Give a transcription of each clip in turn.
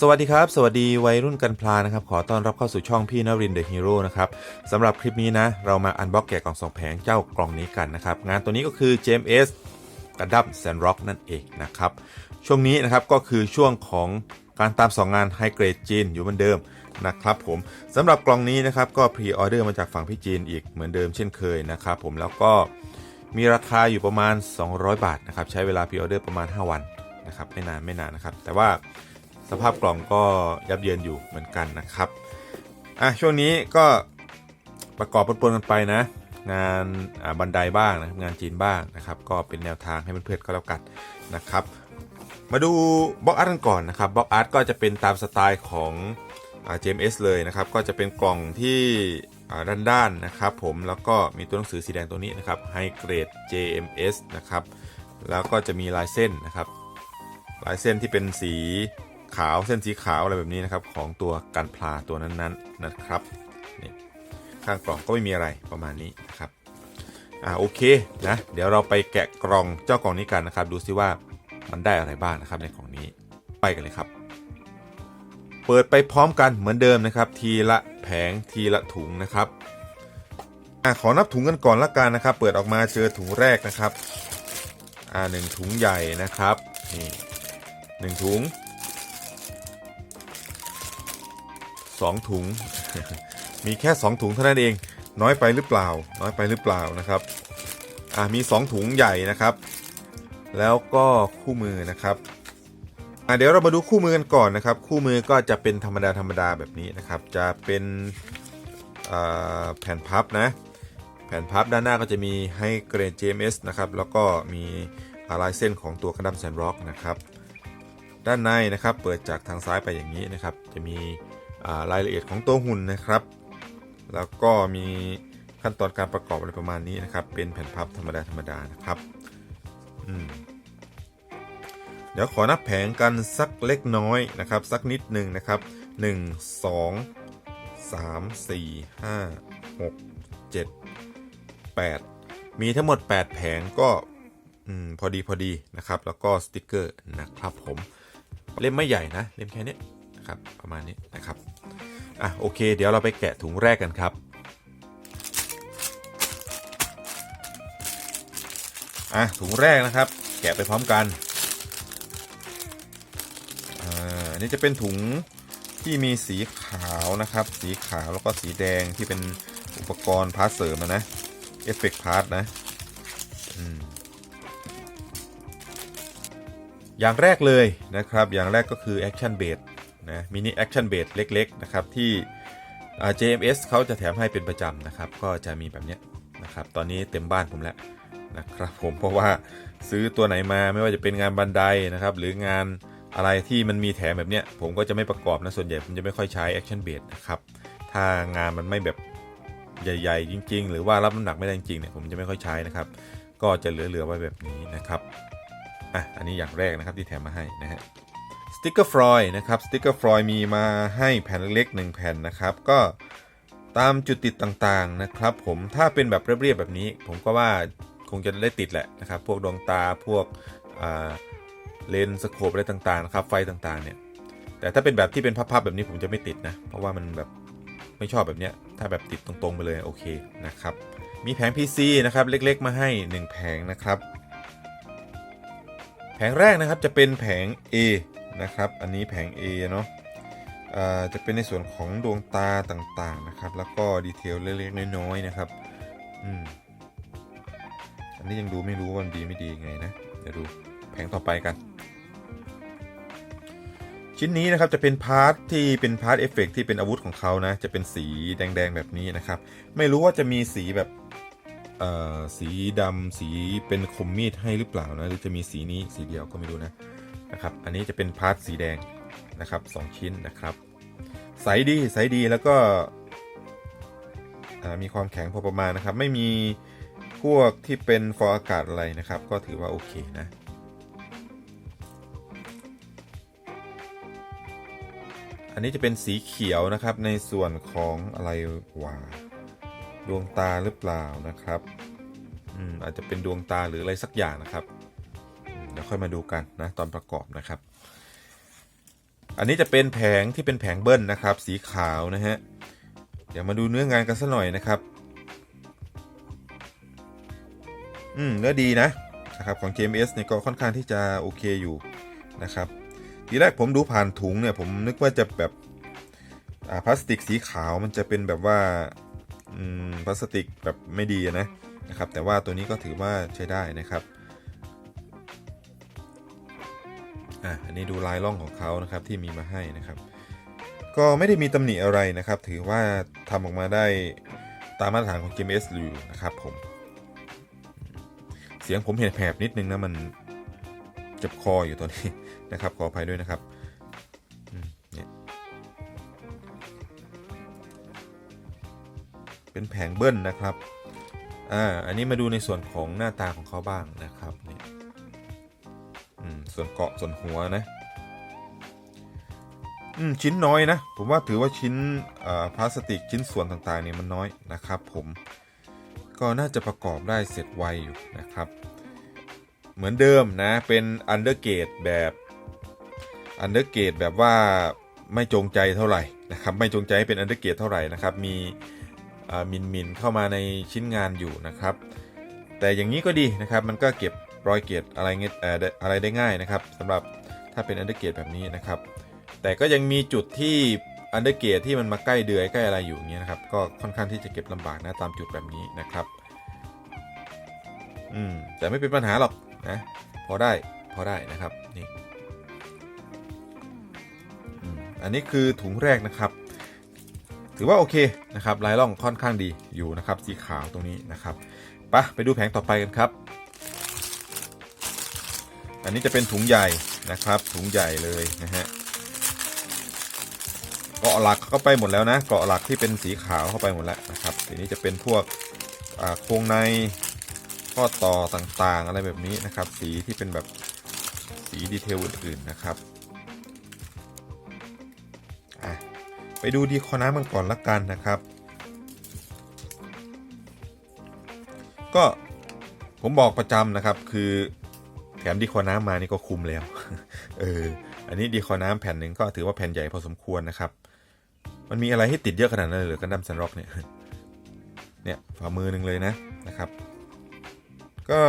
สวัสดีครับ สวัสดีวัยรุ่นกันพลานะครับ ขอต้อนรับเข้าสู่ช่องพี่นรินเดอะฮีโร่นะครับสำหรับคลิปนี้นะ เรามาอันบ็อกแกะกล่องสองแผงเจ้ากล่องนี้กันนะครับ งานตัวนี้ก็คือ JMS กระดับแซนร็อกนั่นเองนะครับ ช่วงนี้นะครับก็คือช่วงของการตามสองงานไฮเกรดจีนอยู่เหมือนเดิมนะครับผมสำหรับกล่องนี้นะครับก็พรีออเดอร์มาจากฝั่งพี่จีนอีกเหมือนเดิมเช่นเคยนะครับผมแล้วก็มีราคาอยู่ประมาณ 200 บาทนะครับใช้เวลาพรีออเดอร์ประมาณ 5 วันนะครับไม่นานไม่นานนะครับแต่ว่า สภาพกล่องก็ยับเยินอยู่เหมือนกันนะครับอะช่วงนี้ก็ประกอบปนๆกันไปนะ งานบันไดบ้างนะครับงานจีนบ้างนะครับ ก็เป็นแนวทางให้เพื่อนๆก็แล้วกันนะครับ มาดูบล็อกอาร์ตกันก่อนนะครับบล็อกอาร์ตก็จะเป็นตามสไตล์ของอ่า JMS เลยนะครับ ก็จะเป็นกล่องที่อ่าด้านๆนะครับผมแล้วก็มีตัวหนังสือสีแดงตัวนี้นะครับ High Grade JMS นะครับแล้วก็จะมีลายเส้นนะครับ ลายเส้นที่เป็นสี ขาวเส้นสีขาวอะไรแบบนี้นะครับ ของตัวกันพลาตัวนั้นๆนะครับนี่ข้างกล่องก็ไม่มีอะไรประมาณนี้นะครับอ่าโอเคนะเดี๋ยวเราไปแกะกล่องเจ้ากล่องนี้กันนะครับ ดูซิว่ามันได้อะไรบ้างนะครับในกล่องนี้ไปกันเลยครับ เปิดไปพร้อมกันเหมือนเดิมนะครับ ทีละแผงทีละถุงนะครับอะขอนับถุงกันก่อนละกันนะครับ เปิดออกมาเจอถุงแรกนะครับอ่าหนึ่งถุงใหญ่นะครับนี่หนึ่งถุง สองถุง มีแค่สองถุงเท่านั้นเอง น้อยไปหรือเปล่า น้อยไปหรือเปล่านะครับ อ่ามีสองถุงใหญ่นะครับ แล้วก็คู่มือนะครับอะเดี๋ยวเรามาดูคู่มือกันก่อนนะครับ คู่มือก็จะเป็นธรรมดาธรรมดาแบบนี้นะครับ จะเป็นแผ่นพับนะ แผ่นพับด้านหน้าก็จะมีให้เกรด JMS นะครับ แล้วก็มีลายเส้นของตัวกระดัมแซนร็อกนะครับ ด้านในนะครับ เปิดจากทางซ้ายไปอย่างนี้นะครับ จะมี รายละเอียดของตัวหุ่นนะครับ แล้วก็มีขั้นตอนการประกอบอะไรประมาณนี้นะครับ เป็นแผ่นพับธรรมดาธรรมดานะครับเดี๋ยวขอนับแผงกันสักเล็กน้อยนะครับ สักนิดหนึ่งนะครับ 1 2 3 4 5 6 7 8 มีทั้งหมด 8 แผงก็อพอดีพอดีนะครับ แล้วก็สติกเกอร์นะครับผม เล่มไม่ใหญ่นะ เล่มแค่นี้ นะครับ ประมาณนี้นะครับ อะโอเค เดี๋ยวเราไปแกะถุงแรกกันครับ อะถุงแรกนะครับ แกะไปพร้อมกัน อ่าอันนี้จะเป็นถุงที่มีสีขาวนะครับ สีขาวแล้วก็สีแดงที่เป็นอุปกรณ์พาร์ทเสริมนะเอฟเฟกต์พาร์ทนะอย่างแรกเลยนะครับ อย่างแรกก็คือ Action b a s นะมินิ Action b a s เล็ก ๆ นะครับ ที่ JMS เขาจะแถมให้เป็นประจำนะครับ ก็จะมีแบบนี้นะครับ ตอนนี้เต็มบ้านผมแล้วนะครับผมเพราะว่าซื้อตัวไหนมาไม่ว่าจะเป็นงานบันไดนะครับ หรืองานอะไรที่มันมีแถมแบบเนี้ยผมก็จะไม่ประกอบนะส่วนใหญ่ผมจะไม่ค่อยใช้ Action b a s นะครับ ถ้างานมันไม่แบบใหญ่ ๆ จริง ๆ หรือว่ารับน้ำหนักไม่ได้จริงเนี่ยผมจะไม่ค่อยใช้นะครับ ก็จะเหลือๆไว้แบบนี้นะครับอะอันนี้อย่างแรกนะครับที่แถมมาให้นะฮะ ติกเกอร์ฟรอยนะครับสติกเกอร์ฟรอยมีมาให้แผ่นเล็กๆหนึ่งแผ่นนะครับ ก็ตามจุดติดต่างๆนะครับ ผมถ้าเป็นแบบเรียบๆแบบนี้ ผมก็ว่าคงจะได้ติดแหละนะครับ พวกดวงตาพวกเลนส์สโคปอะไรต่างๆนะครับไฟต่างๆเนี่ยแต่ถ้าเป็นแบบที่เป็นพับๆแบบนี้ผมจะไม่ติดนะ เพราะว่ามันแบบไม่ชอบแบบเนี้ยถ้าแบบติดตรงๆไปเลยโอเคนะครับมีแผง PC นะครับเล็กๆ มาให้ 1 แผงนะครับ แผงแรกนะครับจะเป็นแผง A นะครับ อันนี้แผง A เนาะจะเป็นในส่วนของดวงตาต่างๆนะครับ แล้วก็ดีเทลเล็กๆน้อยๆนะครับอืมอันนี้ยังดูไม่รู้ว่ามันดีไม่ดียังไงนะ เดี๋ยวดูแผงต่อไปกัน ชิ้นนี้นะครับจะเป็นพาร์ทที่เป็นพาร์ทเอฟเฟกที่เป็นอาวุธของเขานะ จะเป็นสีแดงๆแบบนี้นะครับ ไม่รู้ว่าจะมีสีแบบสีดำสีเป็นคมมีดให้หรือเปล่านะ หรือจะมีสีนี้สีเดียวก็ไม่รู้นะ นะครับ อันนี้จะเป็นพาร์ทสีแดงนะครับสองชิ้นนะครับใสดีใสดีแล้วก็มีความแข็งพอประมาณนะครับ ไม่มีพวกที่เป็นฟองอากาศอะไรนะครับ ก็ถือว่าโอเคนะอันนี้จะเป็นสีเขียวนะครับในส่วนของอะไรวะดวงตาหรือเปล่านะครับ อืมอาจจะเป็นดวงตาหรืออะไรสักอย่างนะครับ เดี๋ยวค่อยมาดูกันนะตอนประกอบนะครับ อันนี้จะเป็นแผงที่เป็นแผงเบิ้ลนะครับ สีขาวนะฮะเดี๋ยวมาดูเนื้องานกันสักหน่อยนะครับ อืมเนื้อดีนะนะครับของ JMS เนี่ยก็ค่อนข้างที่จะโอเคอยู่นะครับ ทีแรกผมดูผ่านถุงเนี่ยผมนึกว่าจะแบบอ่าพลาสติกสีขาวมันจะเป็นแบบว่าพลาสติกแบบไม่ดีนะนะครับ แต่ว่าตัวนี้ก็ถือว่าใช้ได้นะครับ อะอันนี้ดูลายล่องของเขานะครับที่มีมาให้นะครับ ก็ไม่ได้มีตำหนิอะไรนะครับ ถือว่าทำออกมาได้ตามมาตรฐานของ JMS อยู่นะครับผมเสียงผมเห็นแผบนิดนึงนะมันเจ็บคออยู่ตอนนี้นะครับขออภัยด้วยนะครับเป็นแผงเบิ้ลนะครับ อ่า อันนี้มาดูในส่วนของหน้าตาของเขาบ้างนะครับ ส่วนเกาะส่วนหัวนะอืมชิ้นน้อยนะ ผมว่าถือว่าชิ้นพลาสติกชิ้นส่วนต่างๆนี่มันน้อยนะครับ ผมก็น่าจะประกอบได้เสร็จไวอยู่นะครับ เหมือนเดิมนะเป็นอันเดอร์เกตแบบอันเดอร์เกตแบบว่าไม่จงใจเท่าไหร่นะครับ ไม่จงใจให้เป็นอันเดอร์เกตเท่าไหร่นะครับ มีมินมินเข้ามาในชิ้นงานอยู่นะครับ แต่อย่างนี้ก็ดีนะครับ มันก็เก็บ รอยเกตอะไรเงี้ยอะไรได้ง่ายนะครับสำหรับถ้าเป็นอันเดอร์เกตแบบนี้นะครับ แต่ก็ยังมีจุดที่อันเดอร์เกตที่มันมาใกล้เดือยใกล้อะไรอยู่เงี้ยนะครับก็ค่อนข้างที่จะเก็บลำบากนะตามจุดแบบนี้นะครับอืมแต่ไม่เป็นปัญหาหรอกนะพอได้พอได้นะครับนี่อันนี้คือถุงแรกนะครับ ถือว่าโอเคนะครับลายล่องค่อนข้างดีอยู่นะครับสีขาวตรงนี้นะครับไปะไปดูแผงต่อไปกันครับ อันนี้จะเป็นถุงใหญ่นะครับ ถุงใหญ่เลยนะฮะเกาะหลักเข้าไปหมดแล้วนะเกาะหลักที่เป็นสีขาวเข้าไปหมดแล้วนะครับทีนี้จะเป็นพวกโครงในข้อต่อต่างๆ อะไรแบบนี้นะครับ สีที่เป็นแบบสีดีเทลอื่นๆนะครับไปดูดีคอน้ำกันก่อนละกันนะครับ ก็ผมบอกประจำนะครับคือ ถมดีคอน้ำมานี่ก็คุมแล้ว เออ อันนี้ดีคอน้ำแผ่นหนึ่งก็ถือว่าแผ่นใหญ่พอสมควรนะครับ มันมีอะไรให้ติดเยอะขนาดนั้นเลยหรือกันดั้มซันร็อกเนี่ย เนี่ยฝ่ามือหนึ่งเลยนะนะครับ ก็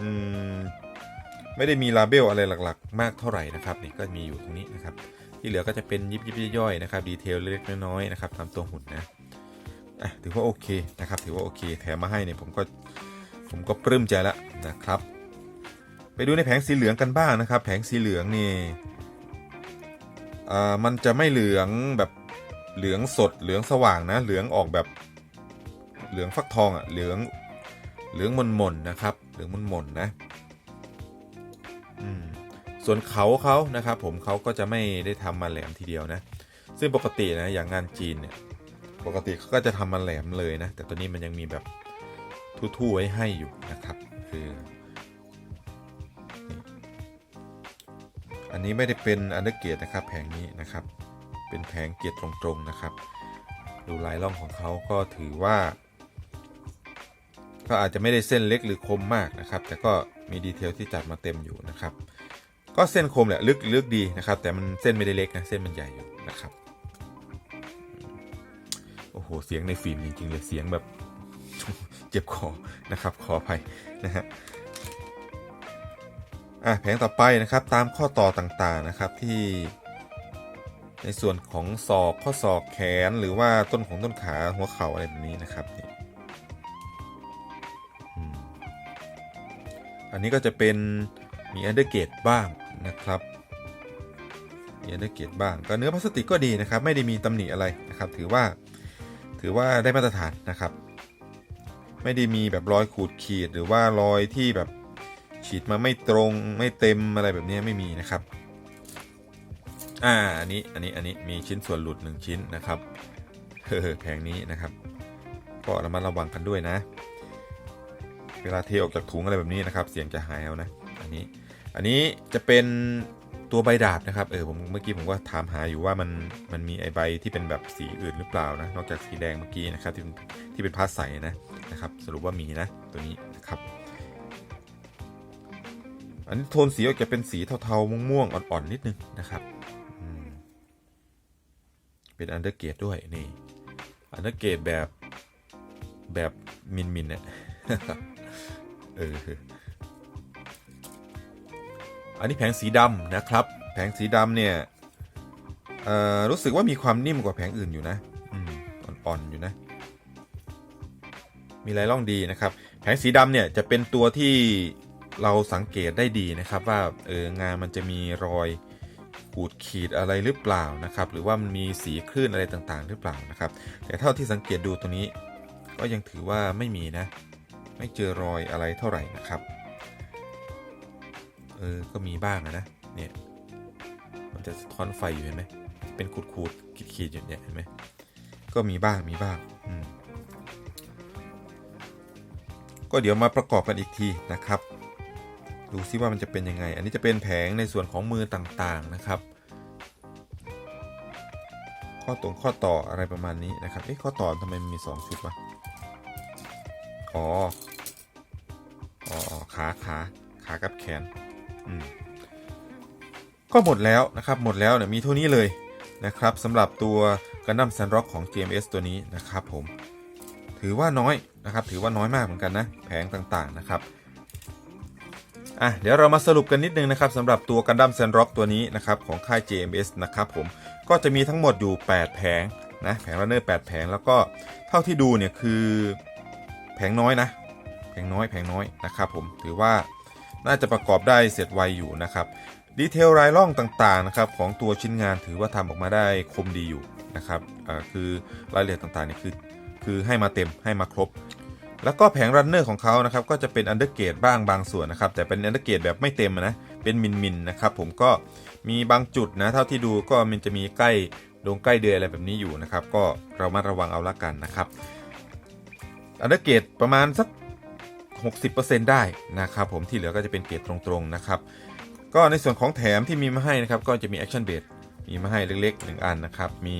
อืมไม่ได้มีลาเบลอะไรหลักๆ มากเท่าไหร่นะครับนี่ก็มีอยู่ตรงนี้นะครับ ที่เหลือก็จะเป็นยิบยิบย่อยๆนะครับดีเทลเล็กๆน้อยๆนะครับตามตัวหุ่นนะอะถือว่าโอเคนะครับ ถือว่าโอเค แถมมาให้เนี่ยผมก็ ผมก็ปลื้มใจแล้วนะครับ ไปดูในแผงสีเหลืองกันบ้างนะครับ แผงสีเหลืองนี่มันจะไม่เหลืองแบบเหลืองสดเหลืองสว่างนะ เหลืองออกแบบเหลืองฟักทองอะเหลืองเหลืองมนๆนะครับ เหลืองมนๆนะส่วนเขาเขานะครับ ผมเขาก็จะไม่ได้ทำมาแหลมทีเดียวนะ ซึ่งปกตินะอย่างงานจีนเนี่ยปกติเขาก็จะทำมาแหลมเลยนะ แต่ตัวนี้มันยังมีแบบ ทู่ๆไว้ให้อยู่นะครับ คือ อันนี้ไม่ได้เป็นอันเดอร์เกตนะครับแผงนี้นะครับ เป็นแผงเกียร์ตรงๆนะครับ ดูลายล่องของเขาก็ถือว่า ก็อาจจะไม่ได้เส้นเล็กหรือคมมากนะครับ แต่ก็มีดีเทลที่จัดมาเต็มอยู่นะครับ ก็เส้นคมแหละลึกลึกดีนะครับ แต่มันเส้นไม่ได้เล็กนะเส้นมันใหญ่อยู่นะครับโอ้โหเสียงในฟิล์มจริงๆเลยเสียงแบบ เจ็บคอนะครับขออภัยนะฮะอะแผงต่อไปนะครับตามข้อต่อต่างๆนะครับที่ในส่วนของศอกข้อศอกแขนหรือว่าต้นของต้นขาหัวเข่าอะไรแบบนี้นะครับนี่อันนี้ก็จะเป็นมีอันเดอร์เกตบ้างนะครับมีอันเดอร์เกตบ้าง ก็เนื้อพลาสติกก็ดีนะครับ ไม่ได้มีตำหนิอะไรนะครับ ถือว่าถือว่าได้มาตรฐานนะครับ ไม่ได้มีแบบรอยขูดขีดหรือว่ารอยที่แบบฉีดมาไม่ตรงไม่เต็มอะไรแบบนี้ไม่มีนะครับ อ่าอันนี้อันนี้อันนี้มีชิ้นส่วนหลุดหนึ่งชิ้นนะครับเฮ้อแผงนี้นะครับ ก็ระมัดระวังกันด้วยนะ เวลาเทออกจากถุงอะไรแบบนี้นะครับ เสียงจะหายเอานะ อันนี้ อันนี้จะเป็น ตัวใบดาบนะครับเออผมเมื่อกี้ผมก็ถามหาอยู่ว่ามันมันมีไอใบที่เป็นแบบสีอื่นหรือเปล่านะนอกจากสีแดงเมื่อกี้นะครับที่เป็นที่เป็นพาสใสนะนะครับ สรุปว่ามีนะตัวนี้นะครับอันนี้โทนสีออกจะเป็นสีเทาๆม่วงๆอ่อนๆนิดนึงนะครับเป็นอันเดอร์เกตด้วยนี่อันเดอร์เกตแบบแบบมินมินเนี่ยเออ อันนี้แผงสีดำนะครับ แผงสีดำเนี่ยรู้สึกว่ามีความนิ่มกว่าแผงอื่นอยู่นะอ่อนๆอยู่นะ มีลายล่องดีนะครับ แผงสีดำเนี่ยจะเป็นตัวที่เราสังเกตได้ดีนะครับ ว่าเอองานมันจะมีรอยขูดขีดอะไรหรือเปล่านะครับ หรือว่ามันมีสีคลื่นอะไรต่างๆ หรือเปล่านะครับ แต่เท่าที่สังเกตดูตัวนี้ ก็ยังถือว่าไม่มีนะ ไม่เจอรอยอะไรเท่าไหร่นะครับ เออ ก็มีบ้างอะนะ เนี่ย มันจะสะท้อนไฟอยู่เห็นไหม เป็นขูดขูดขีดขีดๆอยู่เนี่ยเห็นไหม ก็มีบ้างมีบ้าง อืม ก็เดี๋ยวมาประกอบกันอีกทีนะครับ ดูซิว่ามันจะเป็นยังไง อันนี้จะเป็นแผงในส่วนของมือต่างๆนะครับ ข้อตรงข้อต่ออะไรประมาณนี้นะครับ เอ๊ะข้อต่อทำไมมีสองชุดวะ อ๋อ อ๋อขาขาขากับแขน ก็หมดแล้วนะครับหมดแล้วเนี่ยมีเท่านี้เลยนะครับสำหรับตัว Gundam Sandrock ของ GMS ตัวนี้นะครับผมถือว่าน้อยนะครับ ถือว่าน้อยมากเหมือนกันนะ แผงต่างๆนะครับอะเดี๋ยวเรามาสรุปกันนิดนึงนะครับสำหรับตัว Gundam Sandrock ตัวนี้นะครับของค่าย JMS นะครับผมก็จะมีทั้งหมดอยู่ 8 แผงนะแผงรันเนอร์8แผงแล้วก็เท่าที่ดูเนี่ยคือแผงน้อยนะ แผงน้อยแผงน้อยนะครับผมถือว่า น่าจะประกอบได้เสร็จไวอยู่นะครับดีเทลรายล่องต่างๆนะครับของตัวชิ้นงานถือว่าทำออกมาได้คมดีอยู่นะครับคือรายละเอียดต่างๆนี่คือคือให้มาเต็มให้มาครบ แล้วก็แผงรันเนอร์ของเขานะครับก็จะเป็นอันเดอร์เกตบ้างบางส่วนนะครับแต่เป็นอันเดอร์เกตแบบไม่เต็มนะเป็นมินมินนะครับผมก็มีบางจุดนะเท่าที่ดูก็มันจะมีใกล้ดงใกล้เดือยอะไรแบบนี้อยู่นะครับก็เรามาระวังเอาละกันนะครับอันเดอร์เกตประมาณสัก 60%ได้นะครับผมที่เหลือก็จะเป็นเกรดตรงๆนะครับก็ในส่วนของแถมที่มีมาให้นะครับก็จะมี Action b a s มีมาให้เล็กๆ 1 อันนะครับมี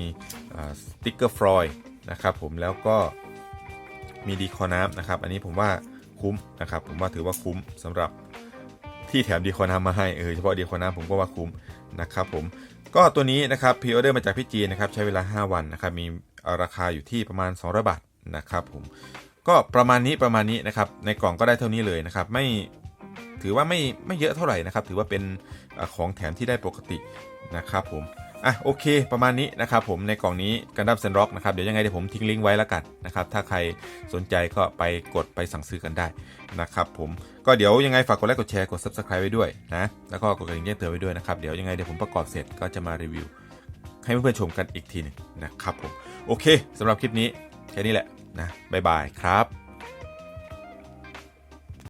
สติ๊กเกอร์ฟรอยนะครับผมแล้วก็มีดีคอน้ำนะครับอันนี้ผมว่าคุ้มนะครับผมว่าถือว่าคุ้มสำหรับที่แถมดีคอน้ำมาให้เออเฉพาะดีคอน้ำผมก็ว่าคุ้มนะครับผมก็ตัวนี้นะครับพ r ออเดอร์มาจากพี่จีนนะครับใช้เวลา 5 วันนะครับมีราคาอยู่ที่ประมาณ 200 บาทนะครับผม ก็ประมาณนี้ประมาณนี้นะครับในกล่องก็ได้เท่านี้เลยนะครับ ไม่ถือว่าไม่ไม่เยอะเท่าไหร่นะครับ ถือว่าเป็นของแถมที่ได้ปกตินะครับผมอะโอเค ประมาณนี้นะครับผมในกล่องนี้กันดั้มเซนร็อกนะครับเดี๋ยวยังไงเดี๋ยวผมทิ้งลิงก์ไว้แล้วกันนะครับถ้าใครสนใจก็ไปกดไปสั่งซื้อกันได้นะครับผมก็เดี๋ยวยังไงฝากกดไลค์กดแชร์กด subscribe ไว้ด้วยนะแล้วก็กดกระดิ่งแจ้งเตือนไว้ด้วยนะครับเดี๋ยวยังไงเดี๋ยวผมประกอบเสร็จก็จะมารีวิว ให้เพื่อนๆชมกันอีกทีหนึงนะครับผมโอเคสำหรับคลิปนี้แค่นี้แหละ นะบ๊ายบายครับ